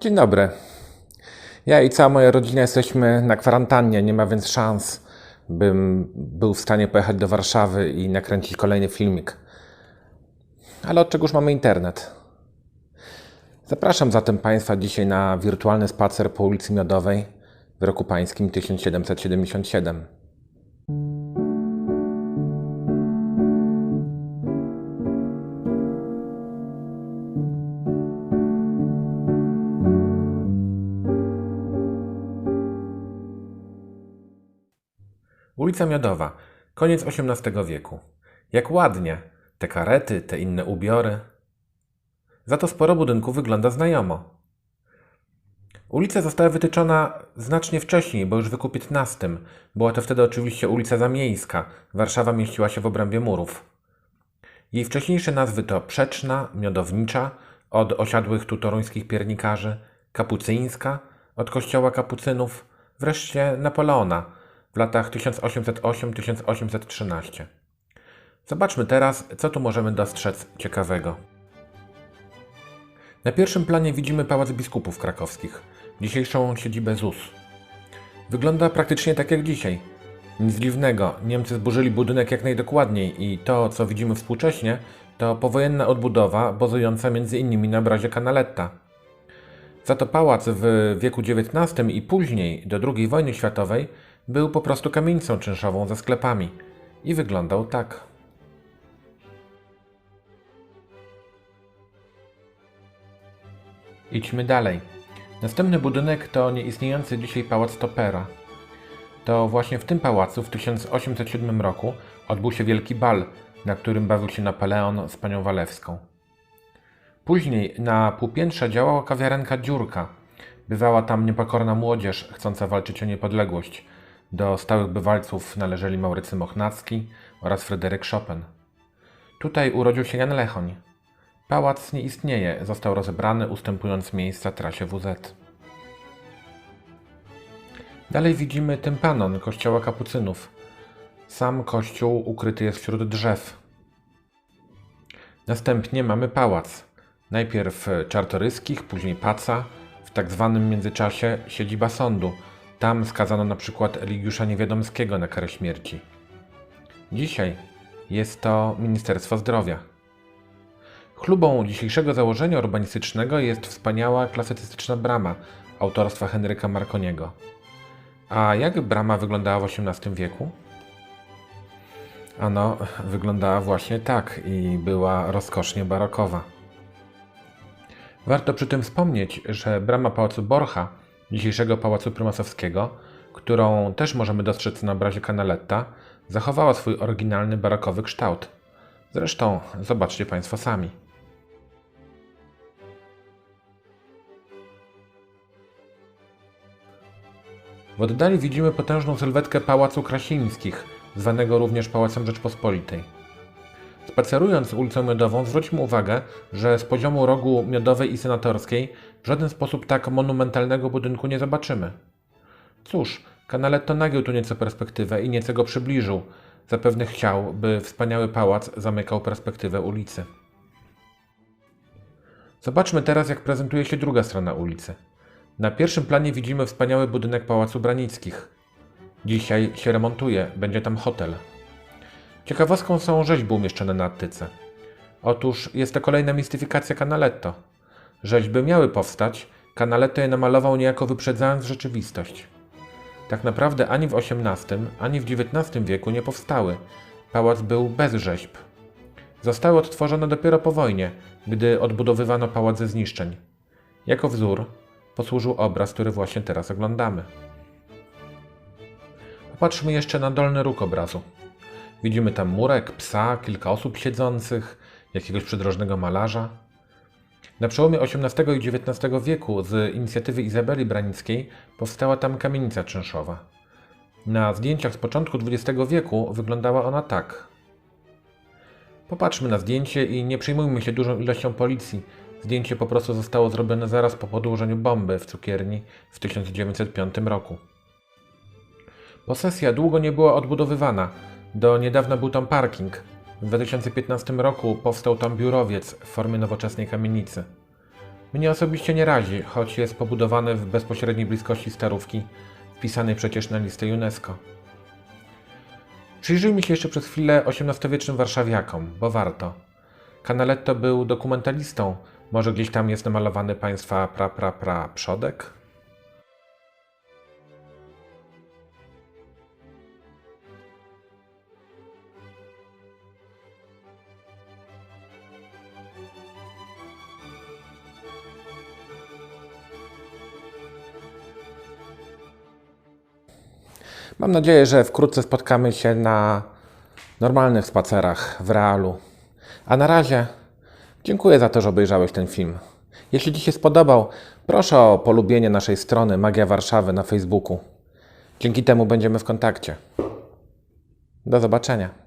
Dzień dobry. Ja i cała moja rodzina jesteśmy na kwarantannie, nie ma więc szans, bym był w stanie pojechać do Warszawy i nakręcić kolejny filmik. Ale od czegoż mamy internet? Zapraszam zatem Państwa dzisiaj na wirtualny spacer po ulicy Miodowej w roku pańskim 1777. Ulica Miodowa, koniec XVIII wieku. Jak ładnie, te karety, te inne ubiory. Za to sporo budynków wygląda znajomo. Ulica została wytyczona znacznie wcześniej, bo już w wieku XV. Była to wtedy oczywiście ulica Zamiejska. Warszawa mieściła się w obrębie murów. Jej wcześniejsze nazwy to Przeczna, Miodownicza, od osiadłych tu toruńskich piernikarzy, Kapucyńska, od kościoła kapucynów, wreszcie Napoleona w latach 1808-1813. Zobaczmy teraz, co tu możemy dostrzec ciekawego. Na pierwszym planie widzimy Pałac Biskupów Krakowskich, dzisiejszą siedzibę ZUS. Wygląda praktycznie tak jak dzisiaj. Nic dziwnego, Niemcy zburzyli budynek jak najdokładniej i to, co widzimy współcześnie, to powojenna odbudowa bazująca m.in. na obrazie Canaletta. Za to pałac w wieku XIX i później, do II wojny światowej, był po prostu kamienicą czynszową ze sklepami i wyglądał tak. Idźmy dalej. Następny budynek to nieistniejący dzisiaj pałac Topera. To właśnie w tym pałacu w 1807 roku odbył się wielki bal, na którym bawił się Napoleon z panią Walewską. Później na półpiętrze działała kawiarenka Dziurka. Bywała tam niepokorna młodzież chcąca walczyć o niepodległość. Do stałych bywalców należeli Maurycy Mochnacki oraz Fryderyk Chopin. Tutaj urodził się Jan Lechoń. Pałac nie istnieje, został rozebrany, ustępując miejsca trasie WZ. Dalej widzimy tympanon kościoła kapucynów. Sam kościół ukryty jest wśród drzew. Następnie mamy pałac. Najpierw Czartoryskich, później Paca, w tak zwanym międzyczasie siedziba sądu. Tam skazano na przykład Eligiusza Niewiadomskiego na karę śmierci. Dzisiaj jest to Ministerstwo Zdrowia. Chlubą dzisiejszego założenia urbanistycznego jest wspaniała klasycystyczna brama autorstwa Henryka Marconiego. A jak brama wyglądała w XVIII wieku? Ano, wyglądała właśnie tak i była rozkosznie barokowa. Warto przy tym wspomnieć, że brama Pałacu Borcha, dzisiejszego Pałacu Prymasowskiego, którą też możemy dostrzec na obrazie Canaletta, zachowała swój oryginalny barokowy kształt. Zresztą zobaczcie Państwo sami. W oddali widzimy potężną sylwetkę Pałacu Krasińskich, zwanego również Pałacem Rzeczpospolitej. Spacerując ulicą Miodową, zwróćmy uwagę, że z poziomu rogu Miodowej i Senatorskiej w żaden sposób tak monumentalnego budynku nie zobaczymy. Cóż, Canaletto nagiął tu nieco perspektywę i nieco go przybliżył. Zapewne chciał, by wspaniały pałac zamykał perspektywę ulicy. Zobaczmy teraz, jak prezentuje się druga strona ulicy. Na pierwszym planie widzimy wspaniały budynek Pałacu Branickich. Dzisiaj się remontuje, będzie tam hotel. Ciekawostką są rzeźby umieszczone na Attyce. Otóż jest to kolejna mistyfikacja Canaletto. Rzeźby miały powstać, Canaletto je namalował niejako wyprzedzając rzeczywistość. Tak naprawdę ani w XVIII, ani w XIX wieku nie powstały. Pałac był bez rzeźb. Zostały odtworzone dopiero po wojnie, gdy odbudowywano pałac ze zniszczeń. Jako wzór posłużył obraz, który właśnie teraz oglądamy. Popatrzmy jeszcze na dolny róg obrazu. Widzimy tam murek, psa, kilka osób siedzących, jakiegoś przydrożnego malarza. Na przełomie XVIII i XIX wieku z inicjatywy Izabeli Branickiej powstała tam kamienica czynszowa. Na zdjęciach z początku XX wieku wyglądała ona tak. Popatrzmy na zdjęcie i nie przejmujmy się dużą ilością policji. Zdjęcie po prostu zostało zrobione zaraz po podłożeniu bomby w cukierni w 1905 roku. Posesja długo nie była odbudowywana. Do niedawna był tam parking. W 2015 roku powstał tam biurowiec w formie nowoczesnej kamienicy. Mnie osobiście nie razi, choć jest pobudowany w bezpośredniej bliskości starówki, wpisanej przecież na listę UNESCO. Przyjrzyjmy się jeszcze przez chwilę XVIII-wiecznym warszawiakom, bo warto. Canaletto był dokumentalistą, może gdzieś tam jest namalowany państwa pra pra pra przodek? Mam nadzieję, że wkrótce spotkamy się na normalnych spacerach w realu. A na razie dziękuję za to, że obejrzałeś ten film. Jeśli Ci się spodobał, proszę o polubienie naszej strony Magia Warszawy na Facebooku. Dzięki temu będziemy w kontakcie. Do zobaczenia.